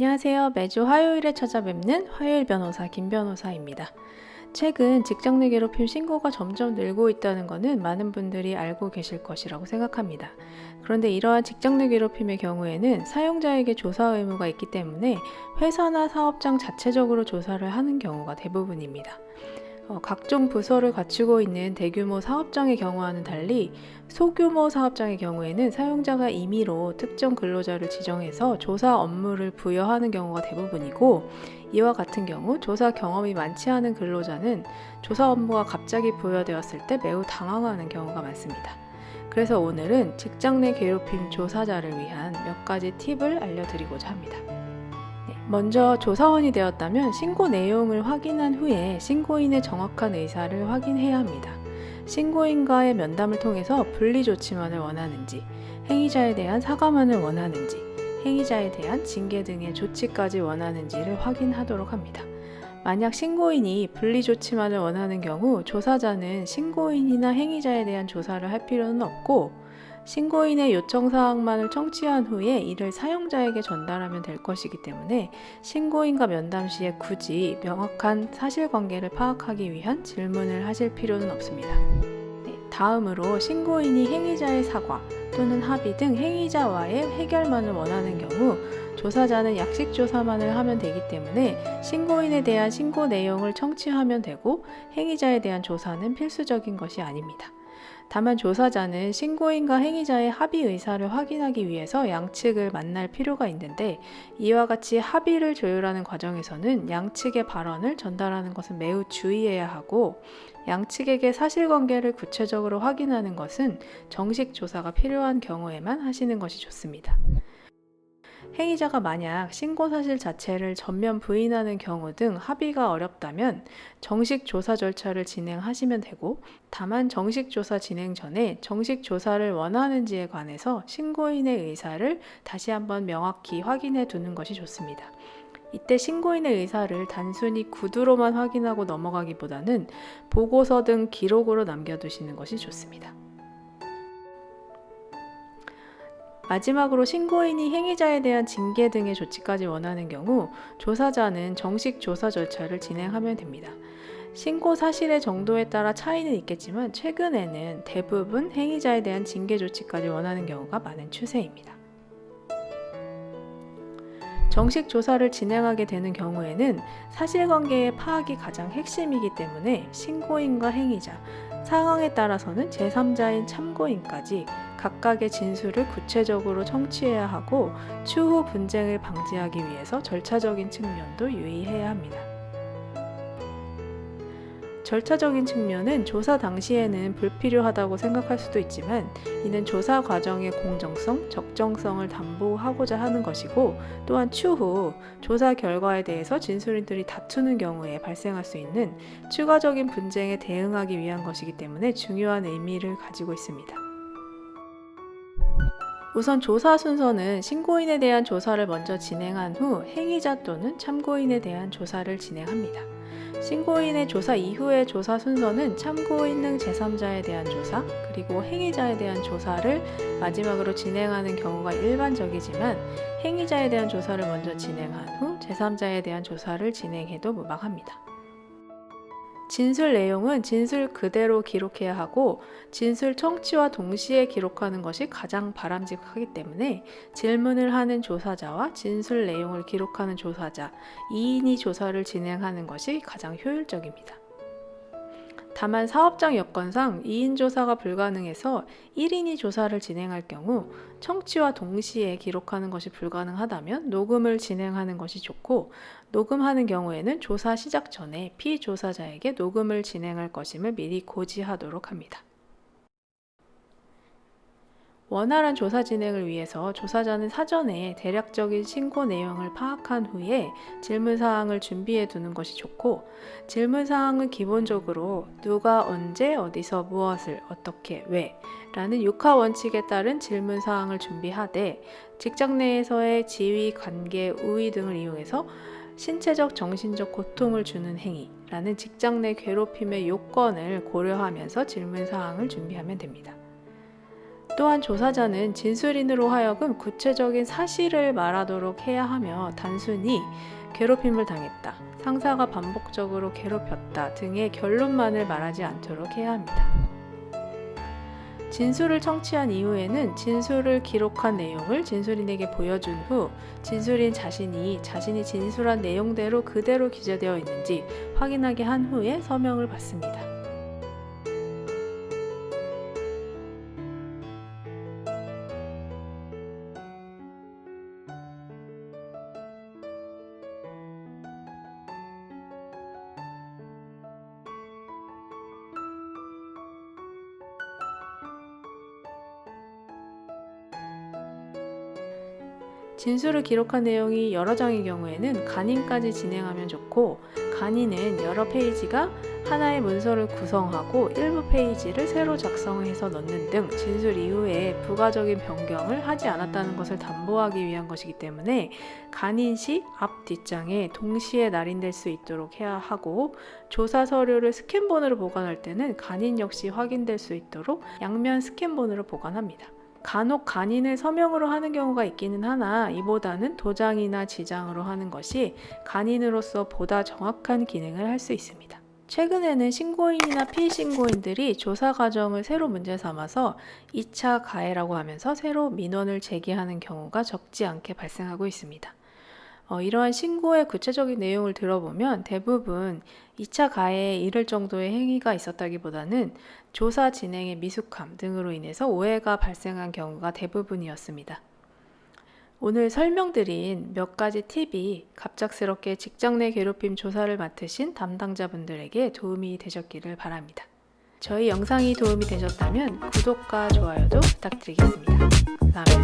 안녕하세요. 매주 화요일에 찾아뵙는 화요일 변호사 김 변호사입니다. 최근 직장 내 괴롭힘 신고가 점점 늘고 있다는 것은 많은 분들이 알고 계실 것이라고 생각합니다. 그런데 이러한 직장 내 괴롭힘의 경우에는 사용자에게 조사 의무가 있기 때문에 회사나 사업장 자체적으로 조사를 하는 경우가 대부분입니다. 어, 각종 부서를 갖추고 있는 대규모 사업장의 경우와는 달리 소규모 사업장의 경우에는 사용자가 임의로 특정 근로자를 지정해서 조사 업무를 부여하는 경우가 대부분이고 이와 같은 경우 조사 경험이 많지 않은 근로자는 조사 업무가 갑자기 부여되었을 때 매우 당황하는 경우가 많습니다. 그래서 오늘은 직장 내 괴롭힘 조사자를 위한 몇 가지 팁을 알려드리고자 합니다. 네, 먼저 조사원이 되었다면 신고 내용을 확인한 후에 신고인의 정확한 의사를 확인해야 합니다. 신고인과의 면담을 통해서 분리 조치만을 원하는지, 행위자에 대한 사과만을 원하는지, 행위자에 대한 징계 등의 조치까지 원하는지를 확인하도록 합니다. 만약 신고인이 분리 조치만을 원하는 경우 조사자는 신고인이나 행위자에 대한 조사를 할 필요는 없고 신고인의 요청 사항만을 청취한 후에 이를 사용자에게 전달하면 될 것이기 때문에 신고인과 면담 시에 굳이 명확한 사실관계를 파악하기 위한 질문을 하실 필요는 없습니다. 네, 다음으로 신고인이 행위자의 사과 또는 합의 등 행위자와의 해결만을 원하는 경우 조사자는 약식 조사만을 하면 되기 때문에 신고인에 대한 신고 내용을 청취하면 되고 행위자에 대한 조사는 필수적인 것이 아닙니다. 다만 조사자는 신고인과 행위자의 합의 의사를 확인하기 위해서 양측을 만날 필요가 있는데 이와 같이 합의를 조율하는 과정에서는 양측의 발언을 전달하는 것은 매우 주의해야 하고 양측에게 사실관계를 구체적으로 확인하는 것은 정식 조사가 필요한 경우에만 하시는 것이 좋습니다. 행위자가 만약 신고 사실 자체를 전면 부인하는 경우 등 합의가 어렵다면 정식 조사 절차를 진행하시면 되고 다만 정식 조사 진행 전에 정식 조사를 원하는지에 관해서 신고인의 의사를 다시 한번 명확히 확인해 두는 것이 좋습니다. 이때 신고인의 의사를 단순히 구두로만 확인하고 넘어가기보다는 보고서 등 기록으로 남겨두시는 것이 좋습니다. 마지막으로 신고인이 행위자에 대한 징계 등의 조치까지 원하는 경우 조사자는 정식 조사 절차를 진행하면 됩니다. 신고 사실의 정도에 따라 차이는 있겠지만 최근에는 대부분 행위자에 대한 징계 조치까지 원하는 경우가 많은 추세입니다. 정식 조사를 진행하게 되는 경우에는 사실관계의 파악이 가장 핵심이기 때문에 신고인과 행위자, 상황에 따라서는 제3자인 참고인까지 각각의 진술을 구체적으로 청취해야 하고 추후 분쟁을 방지하기 위해서 절차적인 측면도 유의해야 합니다. 절차적인 측면은 조사 당시에는 불필요하다고 생각할 수도 있지만 이는 조사 과정의 공정성, 적정성을 담보하고자 하는 것이고 또한 추후 조사 결과에 대해서 진술인들이 다투는 경우에 발생할 수 있는 추가적인 분쟁에 대응하기 위한 것이기 때문에 중요한 의미를 가지고 있습니다. 우선 조사 순서는 신고인에 대한 조사를 먼저 진행한 후 행위자 또는 참고인에 대한 조사를 진행합니다. 신고인의 조사 이후의 조사 순서는 참고인 등 제3자에 대한 조사, 그리고 행위자에 대한 조사를 마지막으로 진행하는 경우가 일반적이지만 행위자에 대한 조사를 먼저 진행한 후 제3자에 대한 조사를 진행해도 무방합니다. 진술 내용은 진술 그대로 기록해야 하고 진술 청취와 동시에 기록하는 것이 가장 바람직하기 때문에 질문을 하는 조사자와 진술 내용을 기록하는 조사자 2인이 조사를 진행하는 것이 가장 효율적입니다. 다만 사업장 여건상 2인 조사가 불가능해서 1인이 조사를 진행할 경우 청취와 동시에 기록하는 것이 불가능하다면 녹음을 진행하는 것이 좋고 녹음하는 경우에는 조사 시작 전에 피조사자에게 녹음을 진행할 것임을 미리 고지하도록 합니다. 원활한 조사 진행을 위해서 조사자는 사전에 대략적인 신고 내용을 파악한 후에 질문 사항을 준비해 두는 것이 좋고 질문 사항은 기본적으로 누가 언제 어디서 무엇을 어떻게 왜 라는 육하 원칙에 따른 질문 사항을 준비하되 직장 내에서의 지위, 관계, 우위 등을 이용해서 신체적, 정신적 고통을 주는 행위라는 직장 내 괴롭힘의 요건을 고려하면서 질문 사항을 준비하면 됩니다. 또한 조사자는 진술인으로 하여금 구체적인 사실을 말하도록 해야 하며 단순히 괴롭힘을 당했다, 상사가 반복적으로 괴롭혔다 등의 결론만을 말하지 않도록 해야 합니다. 진술을 청취한 이후에는 진술을 기록한 내용을 진술인에게 보여준 후 진술인 자신이 자신이 진술한 내용대로 그대로 기재되어 있는지 확인하게 한 후에 서명을 받습니다. 진술을 기록한 내용이 여러 장의 경우에는 간인까지 진행하면 좋고 간인은 여러 페이지가 하나의 문서를 구성하고 일부 페이지를 새로 작성해서 넣는 등 진술 이후에 부가적인 변경을 하지 않았다는 것을 담보하기 위한 것이기 때문에 간인 시 앞 뒷장에 동시에 날인될 수 있도록 해야 하고 조사 서류를 스캔본으로 보관할 때는 간인 역시 확인될 수 있도록 양면 스캔본으로 보관합니다. 간혹 간인을 서명으로 하는 경우가 있기는 하나 이보다는 도장이나 지장으로 하는 것이 간인으로서 보다 정확한 기능을 할 수 있습니다. 최근에는 신고인이나 피신고인들이 조사 과정을 새로 문제 삼아서 2차 가해라고 하면서 새로 민원을 제기하는 경우가 적지 않게 발생하고 있습니다. 어, 이러한 신고의 구체적인 내용을 들어보면 대부분 2차 가해에 이를 정도의 행위가 있었다기보다는 조사 진행의 미숙함 등으로 인해서 오해가 발생한 경우가 대부분이었습니다. 오늘 설명드린 몇 가지 팁이 갑작스럽게 직장 내 괴롭힘 조사를 맡으신 담당자분들에게 도움이 되셨기를 바랍니다. 저희 영상이 도움이 되셨다면 구독과 좋아요도 부탁드리겠습니다. 감사합니다.